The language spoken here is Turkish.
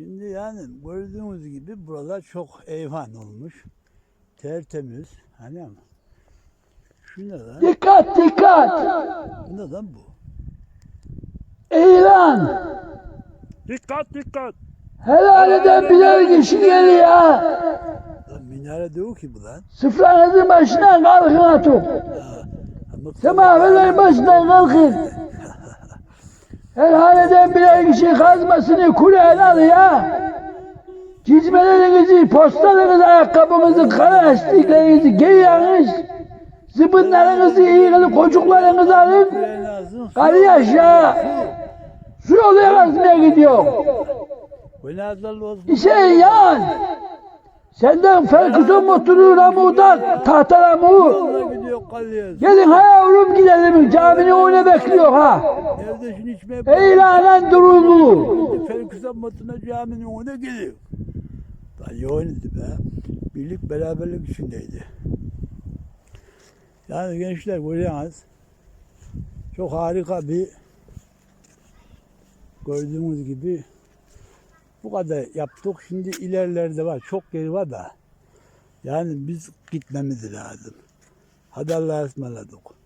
Şimdi yani gördüğünüz gibi buralar çok eyvan olmuş. Tertemiz. Hani ama. Şu ne lan? Dikkat dikkat. Bu ne lan bu? İlan. Dikkat dikkat. Helal eden birer kişi geliyor. Lan minare değil ki bu lan. Sıfranızın başından kalkın atıp. Ama Semaverlerin başından kalkın. Helal eden birer kişi kazmasını kuleye alıyor. Cizmelerinizi, postalarınızı, ayakkabınızı, kara lastiklerinizi giyiyorsunuz. Zıbınlarınızı, iğrili kocuklarınızı alın. Kali aşağı. Su yolu kazmaya gidiyor. Bu ne azal olsun? Hüseyin yan. Senden Ferguson motoru Ramu'dan tahta Ramu. Gelin ha yavrum gidelim. Caminin önüne bekliyor ha. Şunu içmeye Eğlanen duruldu. Ferguson matına caminin önüne geliyor. Lan yoğundu be. Birlik beraberlik içindeydi. Yani gençler görüyorsunuz. Çok harika bir gördüğünüz gibi bu kadar yaptık. Şimdi ilerlerde var. Çok geri var da. Yani biz gitmemiz lazım. Hadi Allah'a ısmarladık.